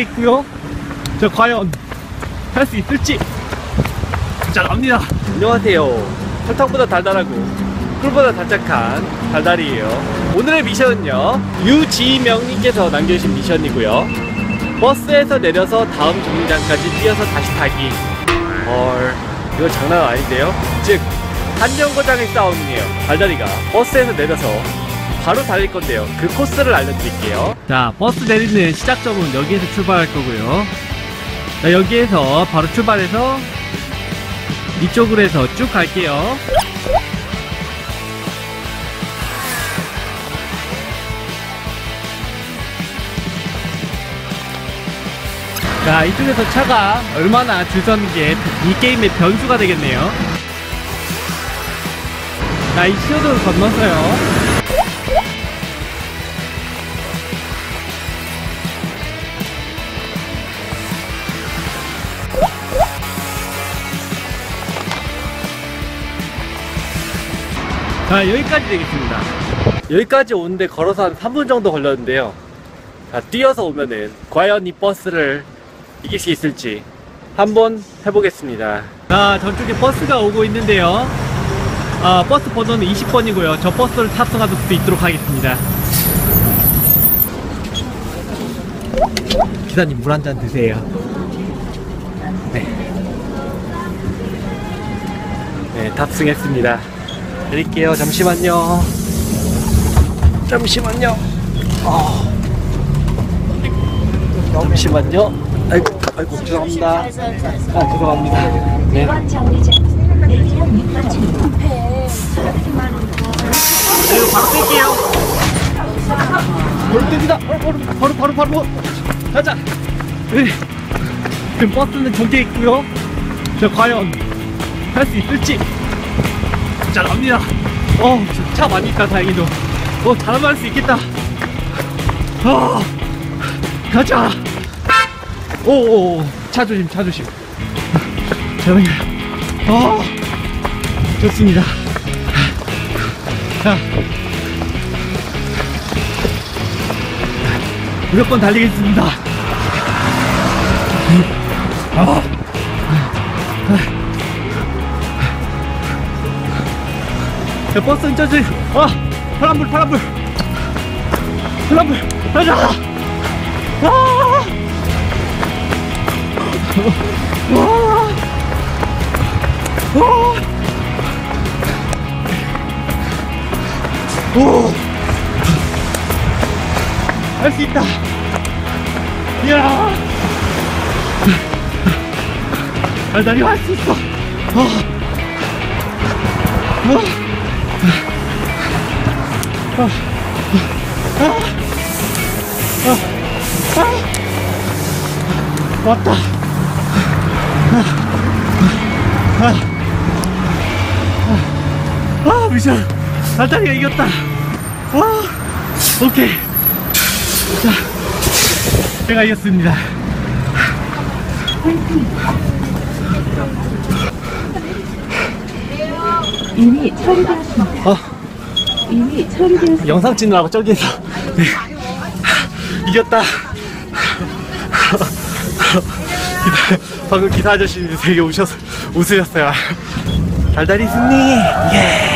있고요. 저 과연 할 수 있을지. 자 갑니다. 안녕하세요. 설탕보다 달달하고 꿀보다 단짝한 달달이에요. 오늘의 미션은요. 유지명님께서 남겨주신 미션이고요. 버스에서 내려서 다음 정류장까지 뛰어서 다시 타기. 헐, 이거 장난 아닌데요? 즉, 한 정거장의 싸움이에요. 달달이가 버스에서 내려서 바로 달릴 건데요. 그 코스를 알려드릴게요. 자, 버스 내리는 시작점은 여기에서 출발할 거고요. 자, 여기에서 바로 출발해서 이쪽으로 해서 쭉 갈게요. 자, 이쪽에서 차가 얼마나 줄 서는 게 이 게임의 변수가 되겠네요. 자, 이 시오도를 건너서요. 자, 여기까지 되겠습니다. 여기까지 오는데 걸어서 한 3분 정도 걸렸는데요. 자, 뛰어서 오면은 과연 이 버스를 이길 수 있을지 한번 해보겠습니다. 자, 저쪽에 버스가 오고 있는데요. 아, 버스 번호는 20번이고요. 저 버스를 탑승할 수 있도록 하겠습니다. 기사님 물 한 잔 드세요. 네. 네, 탑승했습니다. 드릴게요. 잠시만요. 잠시만요. 어. 잠시만요. 아이고, 아이고, 죄송합니다. 아, 죄송합니다. 네. 이거 바로 뺄게요. 바로. 바로, 바로, 바로, 바로, 바로. 가자. 네. 지금 버스는 저기에 있고요. 저 과연 할 수 있을지. 자, 갑니다. 어, 저차 많이 있다, 다행히도. 어, 잘하면 할 수 있겠다. 아, 가자. 오오오, 차 조심, 차 조심. 저는, 아, 좋습니다. 자, 무조건 달리겠습니다. 아, 야, 버스 저지, 아, 파란불, 파란불, 파란불, 가자. 아, 와, 와, 오, 할 수 있다. 이야, 아, 나 이거 할 수 있어. 아, 아. 왔다. 아, 미션. 달달이가 이겼다. 와, 오케이. 자, 제가 이겼습니다. 이미 처리되었습니다. 어, 이미 처리되었습니다. 영상 찍느라고 저기에서. 네. 이겼다. 방금 기사 아저씨 되게 우셔서 웃으셨어요. 달달이 승리! 예!